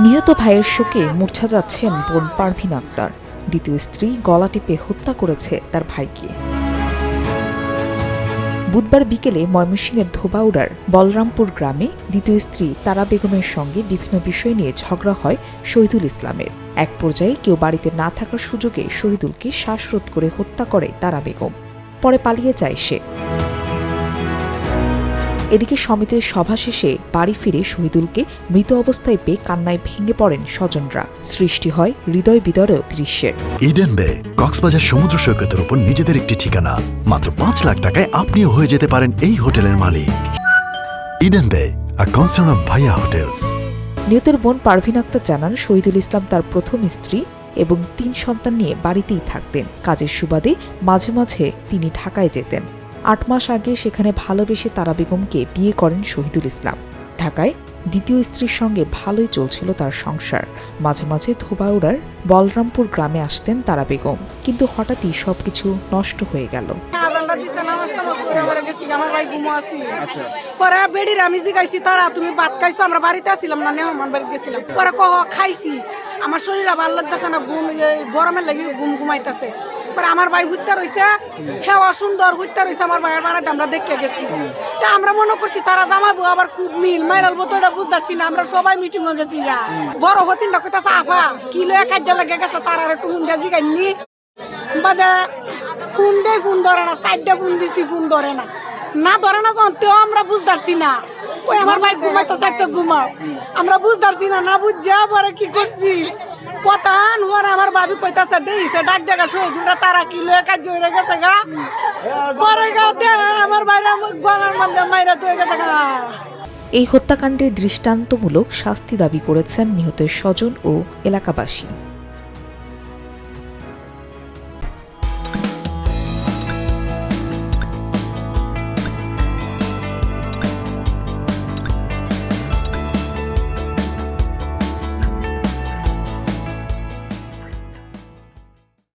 নিহত ভাইয়ের শোকে মূর্ছা যাচ্ছেন বোন পারভিন আক্তার। দ্বিতীয় স্ত্রী গলা টিপে হত্যা করেছে তার ভাইকে। বুধবার বিকেলে ময়মনসিংহের ধোবাউড়ার বলরামপুর গ্রামে দ্বিতীয় স্ত্রী তারা বেগমের সঙ্গে বিভিন্ন বিষয় নিয়ে ঝগড়া হয় শহীদুল ইসলামের। এক পর্যায়ে কেউ বাড়িতে না থাকার সুযোগে শহীদুলকে শ্বাসরোধ করে হত্যা করে তারা বেগম। পরে পালিয়ে যায় সে। এদিকে সমিতির সভা শেষে বাড়ি ফিরে শহীদুলকে মৃত অবস্থায় পেয়ে কান্নায় ভেঙে পড়েন স্বজনরা। সৃষ্টি হয় হৃদয় বিদরেও দৃশ্যের। ইডেন বে কক্সবাজার সমুদ্র সৈকতের উপর নিজেদের একটি ঠিকানা। মাত্র পাঁচ লাখ টাকায় আপনিও হয়ে যেতে পারেন এই হোটেলের মালিক। Eden Bay a concern of Bhaiya hotels নিহতের বোন পারভিন আক্তার জানান শহীদুল ইসলাম তার প্রথম স্ত্রী এবং তিন সন্তান নিয়ে বাড়িতেই থাকতেন। কাজের সুবাদে মাঝে মাঝে তিনি ঢাকায় যেতেন। আট মাস আগে সেখানে ভালোবেসে তারা বেগমকে বিয়ে করেন শহীদুল ইসলাম। ঢাকায় দ্বিতীয় স্ত্রীর সঙ্গে ভালোই চলছিল তার সংসার। মাঝে মাঝে ধোবাউড়ার বলরামপুর গ্রামে আসতেন তারা বেগম। কিন্তু হঠাৎই সবকিছু নষ্ট হয়ে গেল। করে পরে বেডির আমি জিগাইছি তারা তুমি ভাত খাইছো আমরা বাড়িতে না বাড়িতে গেছিলাম। পরে কহ খাইছি। আমার শরীর ভালো লাগতেছে না ঘুম গরমের লাগে ঘুম ঘুমাইতেছে। পরে আমার ভাই ঘুরতে রয়েছে হেওয়া সুন্দর ঘুরতে রয়েছে আমার ভাইয়ের বাড়িতে, আমরা দেখতে গেছি। তা আমরা মনে করছি তারা জামাবো আবার খুব মিল মাইরাল মতো এটা বুঝতেছি না, আমরা সবাই মিটিং হয়ে গেছি গা। বড় হতিনটা কইতাছে আফা কিলো এক হাজার লাগে গেছে, তারা একটু হুন্ডা জিগাইনি বাদে ফোন দেয় ফোন ধরে না সাইডটা ফোন দিছি ফোন ধরে না। না ধরে না যখন, তেও আমরা বুঝতে না। ওই আমার ভাই ঘুমাইতে চাচ্ছে ঘুমাও। আমরা বুঝতে না না বুঝা পরে কি করছি? পতান ওরা আমার বাবি কইতাছে দেইছে ডাক ডাকা শুয়ে দুটা তারা কি লয়ে কাজ জয়রে গেছে গা? পরে গা, দে, আমার বাইরে গলার মধ্যে মাইরা তুই গেছে গা। এই হত্যাকাণ্ডের দৃষ্টান্তমূলক শাস্তি দাবি করেছেন নিহতের স্বজন ও এলাকাবাসী।